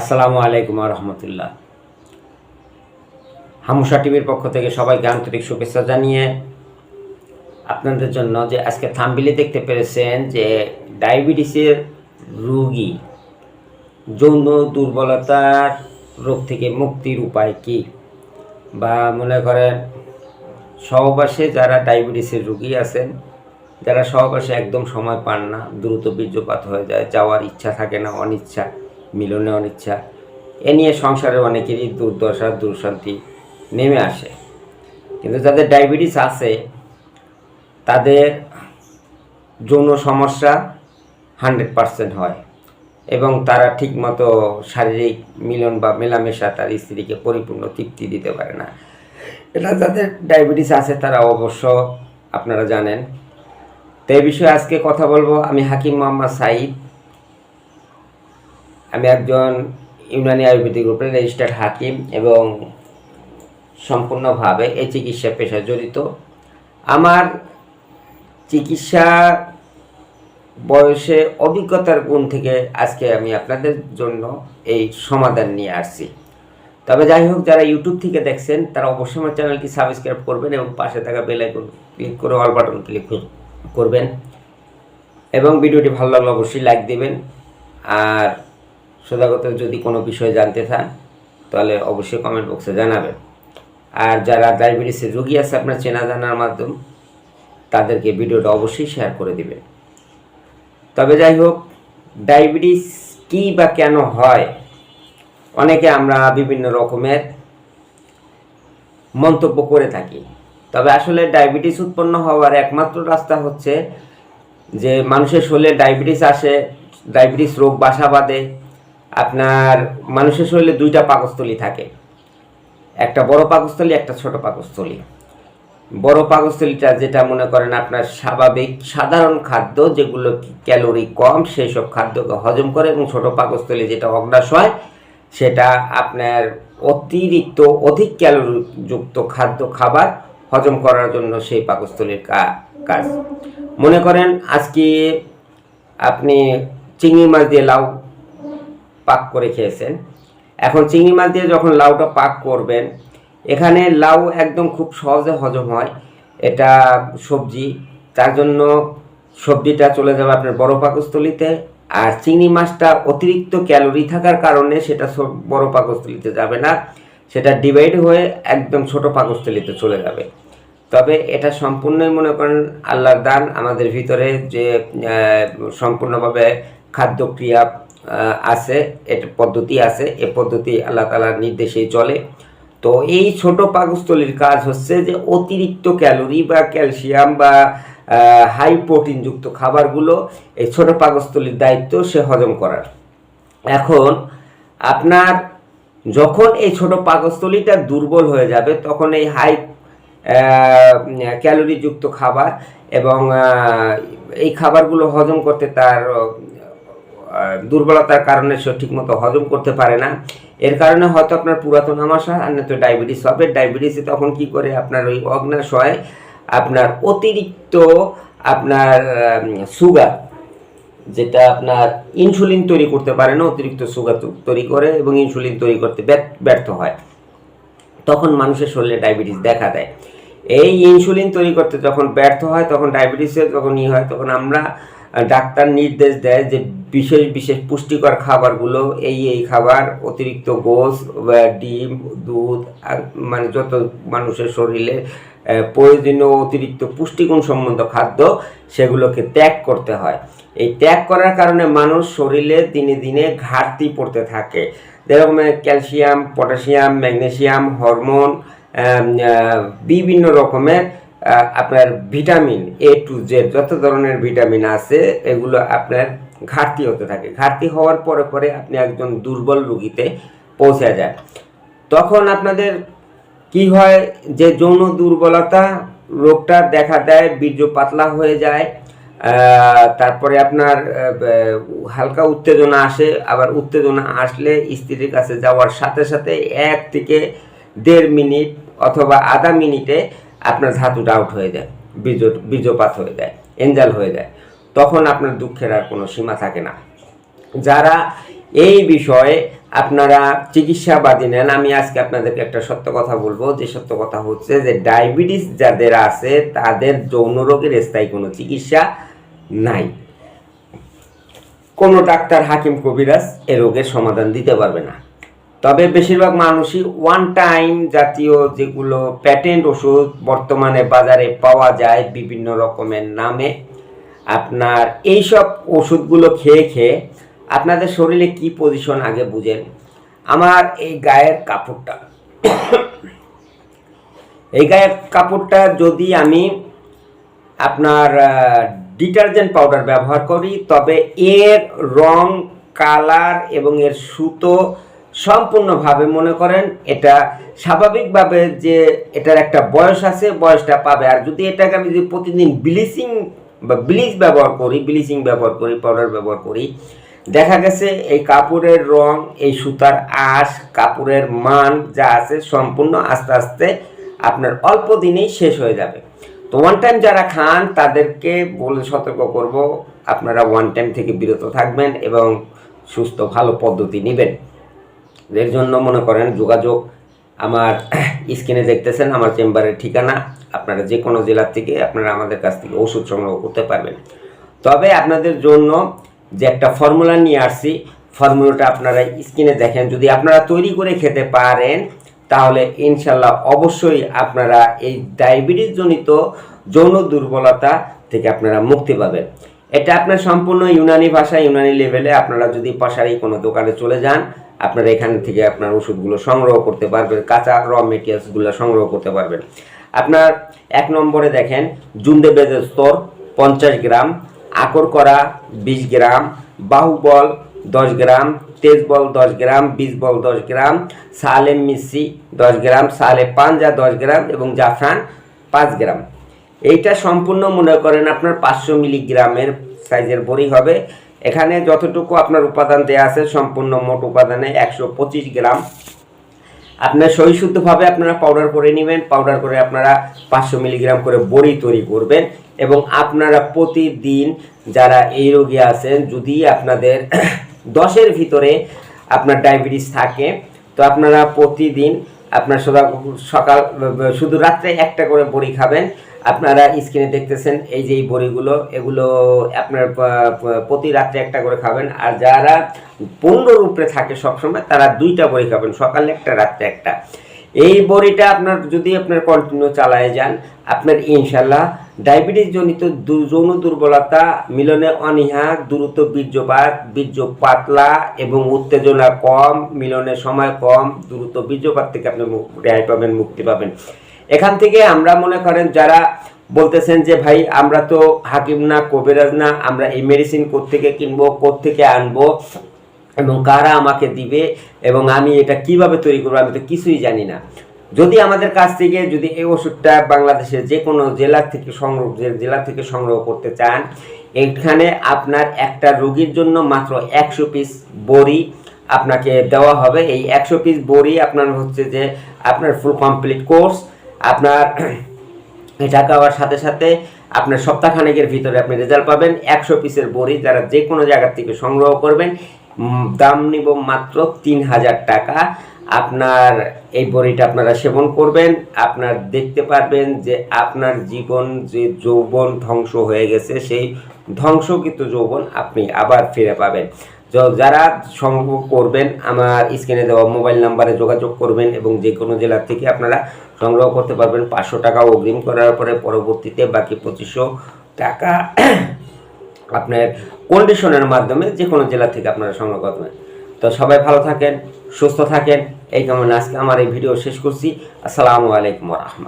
আসসালামু আলাইকুম রহমতুল্লাহ হামুসা টিভির পক্ষ থেকে সবাইকে আন্তরিক শুভেচ্ছা জানিয়ে আপনাদের জন্য যে আজকে থাম্বিলে দেখতে পেরেছেন যে ডায়াবেটিসের রোগী যৌন দুর্বলতার রোগ থেকে মুক্তির উপায় কি? বা মনে করেন সহবাসে যারা ডায়াবেটিসের রোগী আছেন, যারা সহবাসে একদম সময় পান না, দ্রুত বীর্যপাত হয়ে যায়, যাওয়ার ইচ্ছা থাকে না, অনিচ্ছা মিলনে অনিচ্ছা এ নিয়ে সংসারে অনেকেরই দুর্দশা, দুর্শান্তি নেমে আসে। কিন্তু যাদের ডায়াবেটিস আছে, তাদের যৌন সমস্যা হান্ড্রেড পারসেন্ট হয় এবং তারা ঠিকমতো শারীরিক মিলন বা মেলামেশা তার স্ত্রীকে পরিপূর্ণ তৃপ্তি দিতে পারে না। এটা যাদের ডায়াবেটিস আছে, তারা অবশ্য আপনারা জানেন। তো এই বিষয়ে আজকে কথা বলব। আমি হাকিম মোহাম্মদ সাইদ আমি একজন ইউনানি আয়ুর্বেদিক গ্রুপের রেজিস্টার্ড হাকিম এবং সম্পূর্ণভাবে এই চিকিৎসা পেশায় জড়িত। আমার চিকিৎসা বয়সে অভিজ্ঞতার গুণ থেকে আজকে আমি আপনাদের জন্য এই সমাধান নিয়ে আসছি। তবে যাই হোক, যারা ইউটিউব থেকে দেখছেন, তারা অবশ্যই আমার চ্যানেলটি সাবস্ক্রাইব করবেন এবং পাশে থাকা বেল আইকন ক্লিক করে অল বাটন ক্লিক করবেন। এবং ভিডিওটি ভালো লাগলে অবশ্যই লাইক দিবেন। আর সদাগত যদি কোনো বিষয় জানতে চান, তাহলে অবশ্যই কমেন্ট বক্সে জানাবেন। আর যারা ডায়াবেটিসের রোগী আছে, আপনার চেনা জানার মাধ্যম, তাদেরকে ভিডিওটা অবশ্যই শেয়ার করে দিবেন। তবে যাই হোক ডায়াবেটিস কী বা কেন হয়? অনেকে আমরা বিভিন্ন রকমের মন্তব্য করে থাকি। তবে আসলে ডায়াবেটিস উৎপন্ন হওয়ার একমাত্র রাস্তা হচ্ছে যে মানুষের শরীরে ডায়াবেটিস আসে ডায়াবেটিস রোগ বাসা বাঁধে আপনার মানুষের শরীরে দুইটা পাকস্থলী থাকে। একটা বড় পাকস্থলী, একটা ছোট পাকস্থলী। বড় পাকস্থলীটা যেটা মনে করেন আপনার স্বাভাবিক সাধারণ খাদ্য, যেগুলো ক্যালোরি কম, সেই সব খাদ্যকে হজম করে এবং ছোট পাকস্থলী যেটা অগ্রাশয় সেটা আপনার অতিরিক্ত, অধিক ক্যালোরিযুক্ত খাদ্য, খাবার হজম করার জন্য সেই পাকস্থলীর কাজ। মনে করেন আজকে আপনি চিংড়ি মাছ দিয়ে লাউ পাক করে খেয়েছেন। এখন চিংড়ি মাছ দিয়ে যখন লাউটা পাক করবেন, এখানে লাউ একদম খুব সহজে হজম হয়। এটা সবজি, তার জন্য সবজিটা চলে যাবে আপনার বড় পাকস্থলিতে। আর চিংড়ি মাছটা অতিরিক্ত ক্যালোরি থাকার কারণে সেটা বড় পাকস্থলিতে যাবে না। সেটা ডিভাইড হয়ে একদম ছোট পাকস্থলিতে চলে যাবে। তবে এটা সম্পূর্ণই মনে করেন আল্লাহর দান। আমাদের ভিতরে যে সম্পূর্ণভাবে খাদ্যক্রিয়া আছে, এটা পদ্ধতি আছে, এ পদ্ধতি আল্লাহ তালার নির্দেশেই চলে। তো এই ছোট পাকস্থলীর কাজ হচ্ছে যে অতিরিক্ত ক্যালোরি বা ক্যালসিয়াম বা হাই প্রোটিনযুক্ত খাবারগুলো এই ছোট পাকস্থলীর দায়িত্ব সে হজম করার। এখন আপনার যখন এই ছোট পাকস্থলীটা দুর্বল হয়ে যাবে, তখন এই হাই ক্যালোরিযুক্ত খাবার এবং এই খাবারগুলো হজম করতে তার দুর্বলতার কারণে ঠিকমতো হজম করতে পারে না। এর কারণে হয়তো আপনার পুরাতন আমাশা আর তো ডায়াবেটিস হবে। ডায়াবেটিসে তখন কি করে আপনার ওই অগ্নাশয়, আপনার অতিরিক্ত আপনার সুগার, যেটা আপনার ইনসুলিন তৈরি করতে পারে না, অতিরিক্ত সুগার তৈরি করে এবং ইনসুলিন তৈরি করতে ব্যর্থ হয়। তখন মানুষের শরীরে ডায়াবেটিস দেখা দেয়। এই ইনসুলিন তৈরি করতে যখন ব্যর্থ হয়, তখন ডায়াবেটিসের যখন ই হয়, তখন আমরা ডাক্তার নির্দেশ দেয় যে বিশেষ বিশেষ পুষ্টিকর খাবারগুলো, এই এই খাবার, অতিরিক্ত গোস ডিম, দুধ মানে যত মানুষের শরীরে প্রয়োজনীয় অতিরিক্ত পুষ্টিগুণ সম্বন্ধ খাদ্য, সেগুলোকে ত্যাগ করতে হয়। এই ত্যাগ করার কারণে মানুষ শরীরে দিনে দিনে ঘাটতি পড়তে থাকে। যেরকম ক্যালসিয়াম, পটাশিয়াম ম্যাগনেশিয়াম হরমোন বিভিন্ন রকমের আপনার ভিটামিন এ টু জেড, যত ধরনের ভিটামিন আছে, এগুলো আপনার ঘাটতি হতে থাকে। ঘাটতি হওয়ার পরে পরে আপনি একজন দুর্বল রুগীতে পৌঁছে যায় তখন আপনাদের কি হয় যে যৌন দুর্বলতা রোগটা দেখা দেয়, বীর্য পাতলা হয়ে যায় তারপরে আপনার হালকা উত্তেজনা আসে, আবার উত্তেজনা আসলে স্ত্রীর কাছে যাওয়ার সাথে সাথে এক থেকে দেড় মিনিট অথবা আধা মিনিটে আপনার ধাতুটা আউট হয়ে যায় বীজ বীর্যপাত হয়ে যায় এঞ্জাল হয়ে যায়। তখন আপনার দুঃখের আর কোনো সীমা থাকে না। যারা এই বিষয়ে আপনারা চিকিৎসাবাদী নেন, আমি আজকে আপনাদেরকে একটা সত্য কথা বলব। যে সত্য কথা হচ্ছে যে, ডায়াবেটিস যাদের আছে, তাদের যৌন রোগের স্থায়ী কোনো চিকিৎসা নাই। কোনো ডাক্তার হাকিম কবিরাজ এ রোগের সমাধান দিতে পারবে না। তবে বেশিরভাগ মানুষই ওয়ান টাইম জাতীয় যেগুলো প্যাটেন্ট ওষুধ বর্তমানে বাজারে পাওয়া যায় বিভিন্ন রকমের নামে আপনার এইসব ওষুধগুলো খেয়ে খেয়ে আপনাদের শরীরে কি পজিশন আগে বুঝেন। আমার এই গায়ের কাপড়টা। এই গায়ের কাপড়টা যদি আমি আপনার ডিটারজেন্ট পাউডার ব্যবহার করি, তবে এর রং কালার এবং এর সুতো সম্পূর্ণভাবে মনে করেন এটা স্বাভাবিকভাবে যে এটার একটা বয়স আছে, বয়সটা পাবে। আর যদি এটাকে আমি যদি প্রতিদিন ব্লিচিং বা ব্লিচ ব্যবহার করি, ব্লিচিং ব্যবহার করি, পাউডার ব্যবহার করি। দেখা গেছে এই কাপড়ের রং, এই সুতার আঁশ, কাপড়ের মান যা আছে সম্পূর্ণ আস্তে আস্তে আপনার অল্প দিনেই শেষ হয়ে যাবে। তো ওয়ান টাইম যারা খান, তাদেরকে বলে সতর্ক করব, আপনারা ওয়ান টাইম থেকে বিরত থাকবেন এবং সুস্থ, ভালো পদ্ধতি নেবেন। এর জন্য মনে করেন যোগাযোগ আমার স্ক্রিনে দেখতেছেন, আমার চেম্বারের ঠিকানা। আপনারা যে কোনো জেলার থেকে আপনারা আমাদের কাছ থেকে ওষুধ সংগ্রহ করতে পারবেন। তবে আপনাদের জন্য যে একটা ফর্মুলা নিয়ে আসছি ফর্মুলাটা আপনারা স্ক্রিনে দেখেন। যদি আপনারা তৈরি করে খেতে পারেন, তাহলে ইনশাল্লাহ অবশ্যই আপনারা এই ডায়াবেটিস জনিত যৌন দুর্বলতা থেকে আপনারা মুক্তি পাবেন। এটা আপনার সম্পূর্ণ ইউনানি ভাষা, ইউনানি লেভেলে আপনারা যদি পাশারি কোনো দোকানে চলে যান, আপনারা এখান থেকে আপনার ওষুধগুলো সংগ্রহ করতে পারবেন, কাঁচা র মেটেরিয়ালসগুলো সংগ্রহ করতে পারবেন। আপনার এক নম্বরে দেখেন, জুন্দে বেজের স্তর, পঞ্চাশ গ্রাম, আকর করা বিশ গ্রাম, বাহুবল দশ গ্রাম তেজ বল দশ গ্রাম বিষ বল দশ গ্রাম, সালে মিসি দশ গ্রাম, সালে পাঞ্জা দশ গ্রাম এবং জাফরান পাঁচ গ্রাম। এইটা সম্পূর্ণ মনে করেন আপনার পাঁচশো মিলিগ্রামের সাইজের বড়ি হবে। এখানে যতটুকু আপনার উপাদান দেওয়া আছে, সম্পূর্ণ মোট উপাদানে একশো পঁচিশ গ্রাম আপনার সহিশুদ্ধভাবে আপনারা পাউডার করে নেবেন পাউডার করে আপনারা পাঁচশো মিলিগ্রাম করে বড়ি তৈরি করবেন এবং আপনারা প্রতিদিন যারা এই রোগী আছেন, যদি আপনাদের দশের ভিতরে আপনার ডায়াবেটিস থাকে, তো আপনারা প্রতিদিন আপনার সদা- সকাল, শুধু রাত্রে একটা করে বড়ি খাবেন। আপনারা স্ক্রিনে দেখতেছেন এই যে এই বড়িগুলো, এগুলো আপনার প্রতি রাত্রে একটা করে খাবেন। আর যারা উপরে থাকে সবসময়, তারা দুইটা বড়ি খাবেন, সকালে একটা, রাত্রে একটা। এই বড়িটা আপনার, যদি আপনার কন্টিনিউ চালায় যান, আপনার ইনশাল্লাহ ডায়াবেটিস জনিত যৌন দুর্বলতা, মিলনে অনীহা, দ্রুত বীর্যপাত, বীর্য পাতলা এবং উত্তেজনা কম মিলনের সময় কম, দ্রুত বীর্যপাত থেকে আপনি রেহাই পাবেন, মুক্তি পাবেন। এখান থেকে আমরা মনে করেন যারা বলতেছেন যে, ভাই, আমরা তো হাকিম না, কবিরাজ না, আমরা এই মেডিসিন কোত্থেকে কিনবো, কোত্থেকে আনব এবং কারা আমাকে দিবে এবং আমি এটা কীভাবে তৈরি করব, আমি তো কিছুই জানি না। যদি আমাদের কাছ থেকে যদি এই ওষুধটা বাংলাদেশের যে কোনো জেলা থেকে সংগ্রহ জেলা থেকে সংগ্রহ করতে চান এখানে আপনার একটা রোগীর জন্য মাত্র একশো পিস বড়ি আপনাকে দেওয়া হবে। এই একশো পিস বড়ি আপনার হচ্ছে যে, আপনার ফুল কমপ্লিট কোর্স আপনার এটা খাওয়ার সাথে সাথে আপনার সপ্তাহখানেকের ভিতরে আপনি রেজাল্ট পাবেন। একশো পিসের বড়ি যারা যে কোনো জায়গা থেকে সংগ্রহ করবেন। দাম নিব মাত্র তিন হাজার টাকা। আপনার এই বড়িটা আপনারা সেবন করবেন। আপনার দেখতে পারবেন যে আপনার জীবন যে যৌবন ধ্বংস হয়ে গেছে, সেই ধ্বংসকৃত যৌবন আপনি আবার ফিরে পাবেন। যারা সংগ্রহ করবেন, আমার স্ক্রিনে দেওয়া মোবাইল নাম্বারে যোগাযোগ করবেন এবং যে কোনো জেলার থেকে আপনারা সংগ্রহ করতে পারবেন পাঁচশো টাকা অগ্রিম করার পরে পরবর্তীতে বাকি পঁচিশশো টাকা আপনার কন্ডিশনের মাধ্যমে যে কোনো জেলা থেকে আপনারা সংগ্রহ করবেন তো সবাই ভালো থাকেন, সুস্থ থাকেন, এই কারণে আজকে আমার এই ভিডিও শেষ করছি। আসসালামু আলাইকুম রহমত